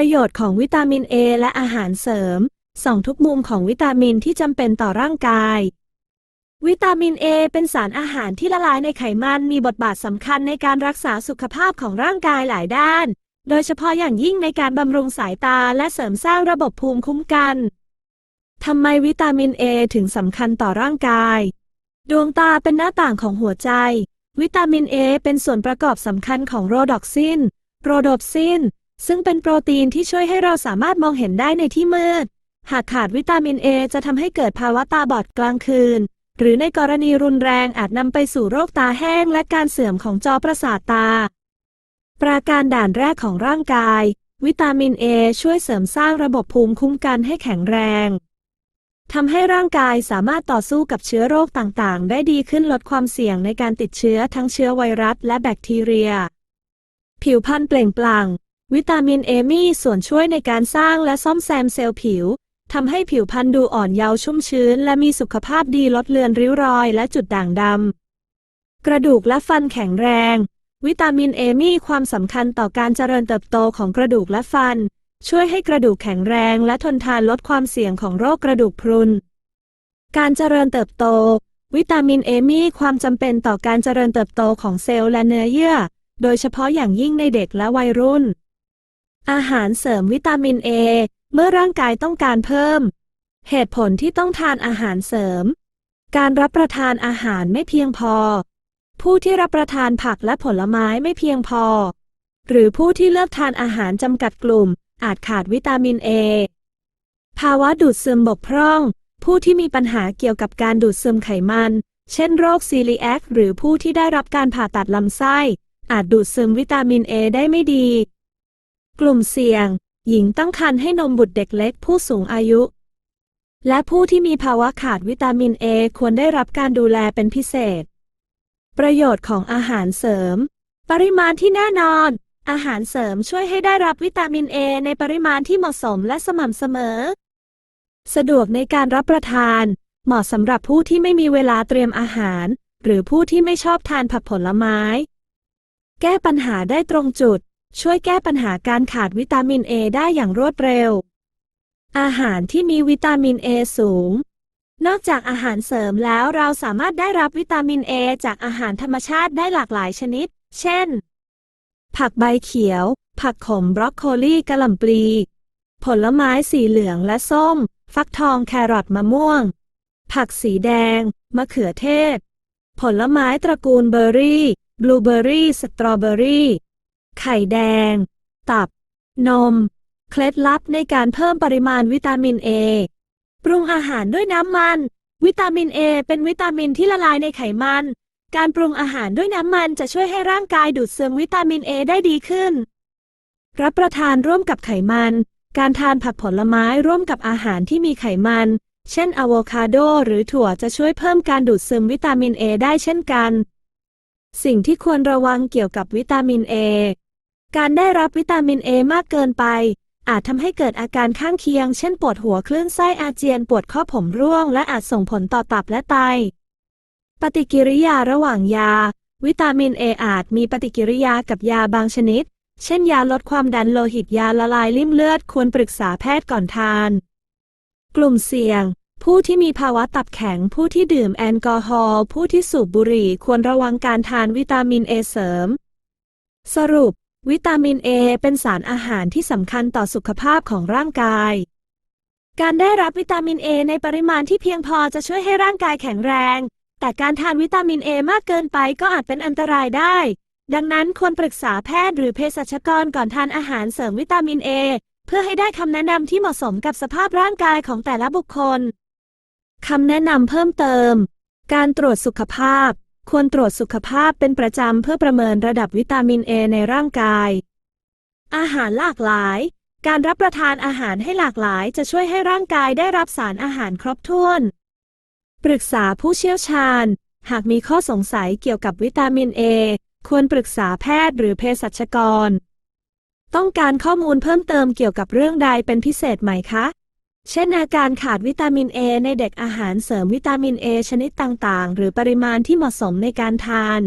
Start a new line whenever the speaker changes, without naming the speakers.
ประโยชน์ของวิตามิน A และอาหารเสริมส่องทุกมุมของวิตามินที่จำเป็นต่อร่างกาย วิตามิน A เป็นสารอาหารที่ละลายในไขมันมีบทบาทสำคัญในการรักษาสุขภาพของร่างกายหลายด้าน โดยเฉพาะอย่างยิ่งในการบำรุงสายตาและเสริมสร้างระบบภูมิคุ้มกันทำไมวิตามิน A ถึงสำคัญต่อร่างกาย ดวงตาเป็นหน้าต่างของหัวใจ วิตามิน A เป็นส่วนประกอบสำคัญของโรดอกซิน โรโดปซิน ซึ่งเป็นโปรตีนที่ช่วยให้เราสามารถมองเห็นได้ในที่มืด หากขาดวิตามิน A จะทำให้เกิดภาวะตาบอดกลางคืน หรือในกรณีรุนแรงอาจนำไปสู่โรคตาแห้งและการเสื่อมของจอประสาทตา ปราการด่านแรกของร่างกาย วิตามิน A ช่วยเสริมสร้างระบบภูมิคุ้มกันให้แข็งแรงทำให้ร่างกายสามารถต่อสู้กับเชื้อโรคต่างๆ ได้ดีขึ้นลดความเสี่ยงในการติดเชื้อทั้งเชื้อไวรัสและแบคทีเรีย ผิวพรรณเปล่งปลั่ง วิตามินเอมีส่วนช่วยในการสร้างและซ่อมแซมเซลล์ผิวทำให้ผิวพรรณดูอ่อนเยาว์ชุ่มชื้น และมีสุขภาพดีลดเลือนริ้วรอยและจุดด่างดำ กระดูกและฟันแข็งแรง วิตามินเอมีความสำคัญต่อการเจริญเติบโตของกระดูกและฟัน ช่วยให้กระดูกแข็งแรงและทนทานลดความเสี่ยงของโรคกระดูกพรุน การเจริญเติบโต วิตามินเอมีความจำเป็นต่อการเจริญเติบโตของเซลล์และเนื้อเยื่อ โดยเฉพาะอย่างยิ่งในเด็กและวัยรุ่น อาหารเสริมวิตามินเอเมื่อร่างกายต้องการเพิ่ม เหตุผลที่ต้องทานอาหารเสริม การรับประทานอาหารไม่เพียงพอ ผู้ที่รับประทานผักและผลไม้ไม่เพียงพอ หรือผู้ที่เลือกทานอาหารจำกัดกลุ่ม อาจขาดวิตามินเอภาวะดูดซึมบกพร่อง ผู้ที่มีปัญหาเกี่ยวกับการดูดซึมไขมัน เช่นโรคซีเลียกหรือผู้ที่ได้รับการผ่าตัดลำไส้ อาจดูดซึมวิตามินเอได้ไม่ดี กลุ่มเสี่ยง หญิงตั้งครรภ์ให้นมบุตรเด็กเล็กผู้สูงอายุ และผู้ที่มีภาวะขาดวิตามินเอควรได้รับการดูแลเป็นพิเศษ ประโยชน์ของอาหารเสริม ปริมาณที่แน่นอน อาหารเสริมช่วยให้ได้รับวิตามินเอในปริมาณที่เหมาะสมและสม่ำเสมอ สะดวกในการรับประทาน เหมาะสำหรับผู้ที่ไม่มีเวลาเตรียมอาหาร หรือผู้ที่ไม่ชอบทานผักผลไม้ แก้ปัญหาได้ตรงจุด ช่วยแก้ปัญหาการขาดวิตามินเอได้อย่างรวดเร็ว อาหารที่มีวิตามินเอสูง นอกจากอาหารเสริมแล้วเราสามารถได้รับวิตามินเอจากอาหารธรรมชาติได้หลากหลายชนิด เช่น ผักใบเขียว ผักขมบรอกโคลีกะหล่ำปลี ผลไม้สีเหลืองและส้ม ฟักทองแครอทมะม่วง ผักสีแดง มะเขือเทศ ผลไม้ตระกูลเบอร์รี่ บลูเบอร์รี่ สตรอเบอร์รี่ ไข่แดง ตับ นม เคล็ดลับในการเพิ่มปริมาณวิตามินเอปรุงอาหารด้วยน้ำมัน วิตามินเอเป็นวิตามินที่ละลายในไขมัน การปรุงอาหารด้วยน้ำมันจะช่วยให้ร่างกายดูดซึมวิตามินเอได้ดีขึ้น รับประทานร่วมกับไขมัน การทานผักผลไม้ร่วมกับอาหารที่มีไขมัน เช่นอะโวคาโดหรือถั่วจะช่วยเพิ่มการดูดซึมวิตามินเอได้เช่นกัน สิ่งที่ควรระวังเกี่ยวกับวิตามินเอ การได้รับวิตามินเอมากเกินไป อาจทำให้เกิดอาการข้างเคียง เช่นปวดหัวคลื่นไส้อาเจียนปวดข้อผมร่วง และอาจส่งผลต่อตับและไต ปฏิกิริยาระหว่างยา วิตามินเออาจมีปฏิกิริยากับยาบางชนิด เช่นยาลดความดันโลหิตยาละลายริ่มเลือดควรปรึกษาแพทย์ก่อนทาน กลุ่มเสี่ยงผู้ที่มีภาวะตับแข็ง ผู้ที่ดื่มแอลกอฮอล์ ผู้ที่สูบบุหรี่ ควรระวังการทานวิตามินเอเสริม สรุป วิตามินเอเป็นสารอาหารที่สำคัญต่อสุขภาพของร่างกาย การได้รับวิตามินเอในปริมาณที่เพียงพอจะช่วยให้ร่างกายแข็งแรง แต่การทานวิตามินเอมากเกินไปก็อาจเป็นอันตรายได้ ดังนั้นควรปรึกษาแพทย์หรือเภสัชกรก่อนทานอาหารเสริมวิตามินเอเพื่อให้ได้คำแนะนำที่เหมาะสมกับสภาพร่างกายของแต่ละบุคคล คำแนะนำเพิ่มเติม การตรวจสุขภาพ ควรตรวจสุขภาพเป็นประจำเพื่อประเมินระดับวิตามินเอในร่างกาย อาหารหลากหลาย การรับประทานอาหารให้หลากหลายจะช่วยให้ร่างกายได้รับสารอาหารครบถ้วน ปรึกษาผู้เชี่ยวชาญ หากมีข้อสงสัยเกี่ยวกับวิตามินเอควรปรึกษาแพทย์หรือเภสัชกร ต้องการข้อมูลเพิ่มเติมเกี่ยวกับเรื่องใดเป็นพิเศษไหมคะ เช่นอาการขาดวิตามินเอในเด็กอาหารเสริมวิตามินเอชนิดต่างๆ หรือปริมาณที่เหมาะสมในการทาน